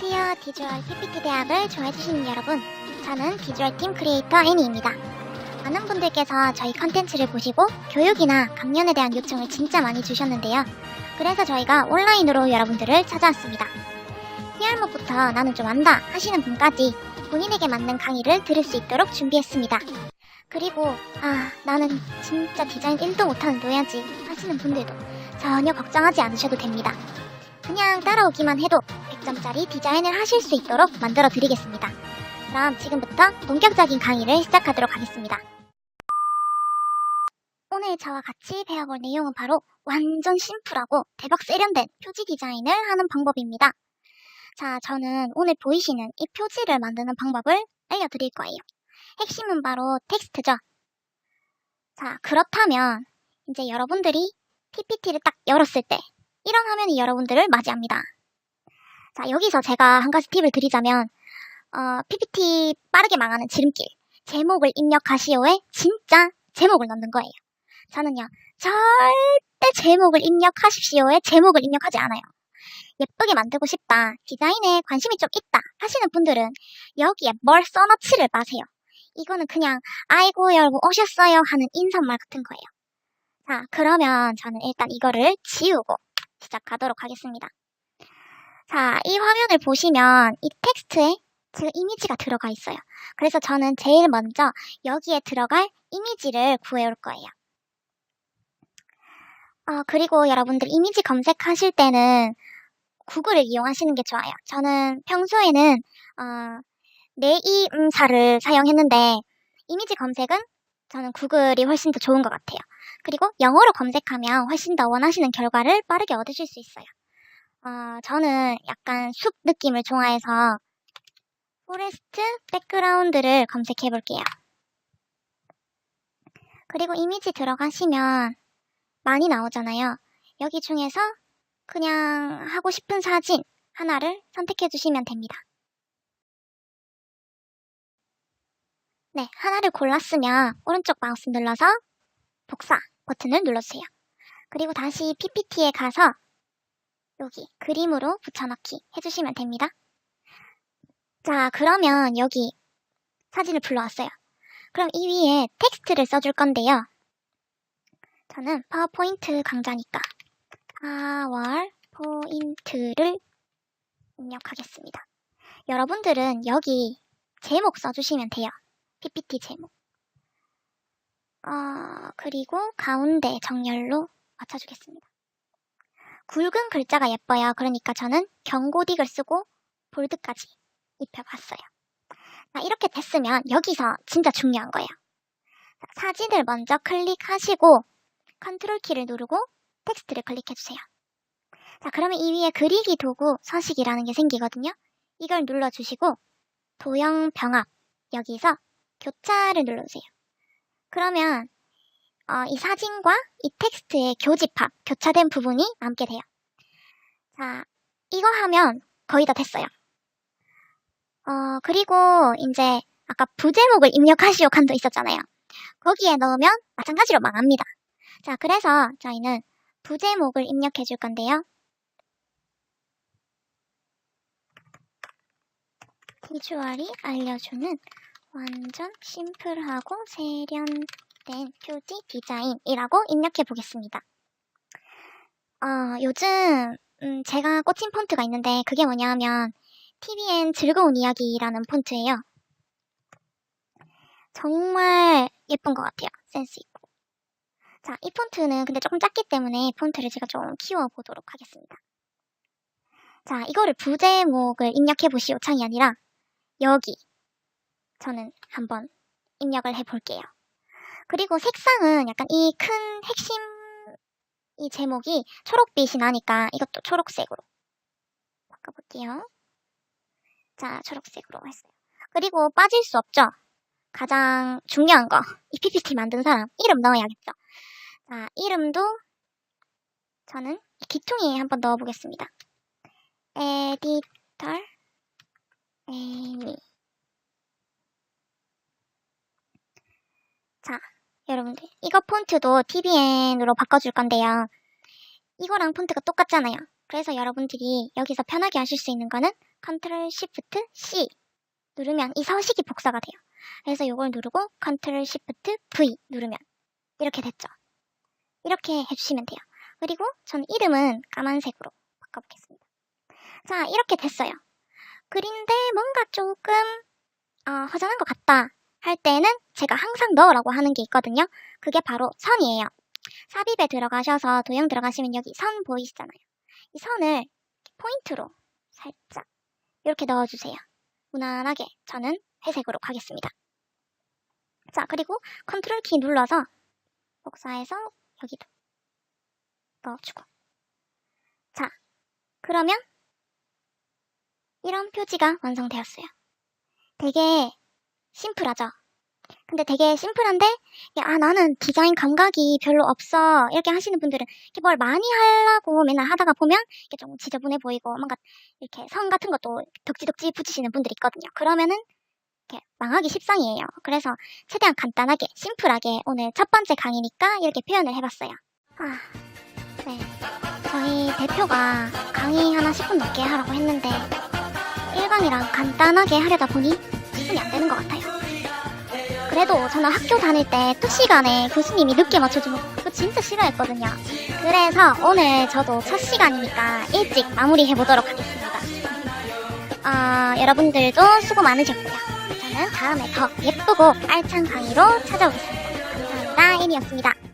안녕하세요. 비주얼 PPT 대학을 좋아해주시는 여러분. 저는 비주얼 팀 크리에이터 애니입니다. 많은 분들께서 저희 컨텐츠를 보시고 교육이나 강연에 대한 요청을 진짜 많이 주셨는데요. 그래서 저희가 온라인으로 여러분들을 찾아왔습니다. 희알못부터 나는 좀 안다 하시는 분까지 본인에게 맞는 강의를 들을 수 있도록 준비했습니다. 그리고 아 나는 진짜 디자인 1도 못하는 노야지 하시는 분들도 전혀 걱정하지 않으셔도 됩니다. 그냥 따라오기만 해도 100점짜리 디자인을 하실 수 있도록 만들어 드리겠습니다. 그럼 지금부터 본격적인 강의를 시작하도록 하겠습니다. 오늘 저와 같이 배워볼 내용은 바로 완전 심플하고 대박 세련된 표지 디자인을 하는 방법입니다. 자, 저는 오늘 보이시는 이 표지를 만드는 방법을 알려드릴 거예요. 핵심은 바로 텍스트죠. 자, 그렇다면 이제 여러분들이 PPT를 딱 열었을 때 이런 화면이 여러분들을 맞이합니다. 자, 여기서 제가 한 가지 팁을 드리자면 어, PPT 빠르게 망하는 지름길 제목을 입력하시오에 진짜 제목을 넣는 거예요. 저는요 절대 제목을 입력하십시오에 제목을 입력하지 않아요. 예쁘게 만들고 싶다, 디자인에 관심이 좀 있다 하시는 분들은 여기에 뭘 써놓지를 마세요. 이거는 그냥 아이고 여러분 오셨어요 하는 인사말 같은 거예요. 자 그러면 저는 일단 이거를 지우고 시작하도록 하겠습니다. 자, 이 화면을 보시면 이 텍스트에 지금 이미지가 들어가 있어요. 그래서 저는 제일 먼저 여기에 들어갈 이미지를 구해올 거예요. 어, 그리고 여러분들 이미지 검색하실 때는 구글을 이용하시는 게 좋아요. 저는 평소에는 어, 네이음사를 사용했는데 이미지 검색은 저는 구글이 훨씬 더 좋은 것 같아요. 그리고 영어로 검색하면 훨씬 더 원하시는 결과를 빠르게 얻으실 수 있어요. 어, 저는 약간 숲 느낌을 좋아해서 포레스트 백그라운드를 검색해 볼게요. 그리고 이미지 들어가시면 많이 나오잖아요. 여기 중에서 그냥 하고 싶은 사진 하나를 선택해 주시면 됩니다. 네, 하나를 골랐으면 오른쪽 마우스 눌러서 복사 버튼을 눌러주세요. 그리고 다시 PPT에 가서 여기 그림으로 붙여넣기 해주시면 됩니다. 자, 그러면 여기 사진을 불러왔어요. 그럼 이 위에 텍스트를 써줄 건데요. 저는 파워포인트 강좌니까 파워포인트를 입력하겠습니다. 여러분들은 여기 제목 써주시면 돼요. PPT 제목. 어, 그리고 가운데 정렬로 맞춰주겠습니다. 굵은 글자가 예뻐요. 그러니까 저는 경고딕을 쓰고 볼드까지 입혀봤어요. 자, 이렇게 됐으면 여기서 진짜 중요한 거예요. 자, 사진을 먼저 클릭하시고 컨트롤 키를 누르고 텍스트를 클릭해주세요. 자, 그러면 이 위에 그리기 도구 서식이라는 게 생기거든요. 이걸 눌러주시고 도형 병합 여기서 교차를 눌러주세요. 그러면 어, 이 사진과 이 텍스트의 교집합, 교차된 부분이 남게 돼요. 자, 이거 하면 거의 다 됐어요. 어, 그리고 이제 아까 부제목을 입력하시오 칸도 있었잖아요. 거기에 넣으면 마찬가지로 망합니다. 자, 그래서 저희는 부제목을 입력해 줄 건데요. 비주얼이 알려주는 완전 심플하고 세련된 표지 디자인이라고 입력해 보겠습니다. 어, 요즘 음, 제가 꽂힌 폰트가 있는데 그게 뭐냐 하면 TVN 즐거운 이야기라는 폰트예요. 정말 예쁜 것 같아요. 센스 있고. 자, 이 폰트는 근데 조금 작기 때문에 폰트를 제가 좀 키워 보도록 하겠습니다. 자, 이거를 부제목을 입력해 보시오 창이 아니라 여기 저는 한번 입력을 해 볼게요. 그리고 색상은 약간 이 큰 핵심 이 제목이 초록빛이 나니까 이것도 초록색으로 바꿔볼게요. 자, 초록색으로 했어요. 그리고 빠질 수 없죠? 가장 중요한 거. 이 PPT 만든 사람 이름 넣어야겠죠? 자, 이름도 저는 기퉁이에 한번 넣어보겠습니다. 에디터 애니 자, 이거 폰트도 TBN으로 바꿔줄 건데요. 이거랑 폰트가 똑같잖아요. 그래서 여러분들이 여기서 편하게 하실 수 있는 거는 컨트롤 시프트 C 누르면 이 서식이 복사가 돼요. 그래서 이걸 누르고 컨트롤 시프트 V 누르면 이렇게 됐죠. 이렇게 해주시면 돼요. 그리고 전 이름은 까만색으로 바꿔보겠습니다. 자, 이렇게 됐어요. 그린데 뭔가 조금 어, 허전한 것 같다 할 때는 제가 항상 넣으라고 하는 게 있거든요. 그게 바로 선이에요. 삽입에 들어가셔서 도형 들어가시면 여기 선 보이시잖아요. 이 선을 포인트로 살짝 이렇게 넣어주세요. 무난하게 저는 회색으로 가겠습니다. 자, 그리고 컨트롤 키 눌러서 복사해서 여기도 넣어주고. 자, 그러면 이런 표지가 완성되었어요. 되게 심플하죠? 근데 되게 심플한데, 야, 아, 나는 디자인 감각이 별로 없어. 이렇게 하시는 분들은 이렇게 뭘 많이 하려고 맨날 하다가 보면 이게 좀 지저분해 보이고, 뭔가 이렇게 선 같은 것도 덕지덕지 붙이시는 분들이 있거든요. 그러면은 이렇게 망하기 십상이에요. 그래서 최대한 간단하게, 심플하게 오늘 첫 번째 강의니까 이렇게 표현을 해봤어요. 아, 네. 저희 대표가 강의 하나 10분 넘게 하라고 했는데, 일반이랑 간단하게 하려다 보니 10분이 안 되는 것 같아요. 그래도 저는 학교 다닐 때특 시간에 교수님이 늦게 맞춰주는 거 진짜 싫어했거든요. 그래서 오늘 저도 첫 시간이니까 일찍 마무리해보도록 하겠습니다. 아, 여러분들도 수고 많으셨고요. 저는 다음에 더 예쁘고 알찬 강의로 찾아오겠습니다. 감사합니다. 애니였습니다.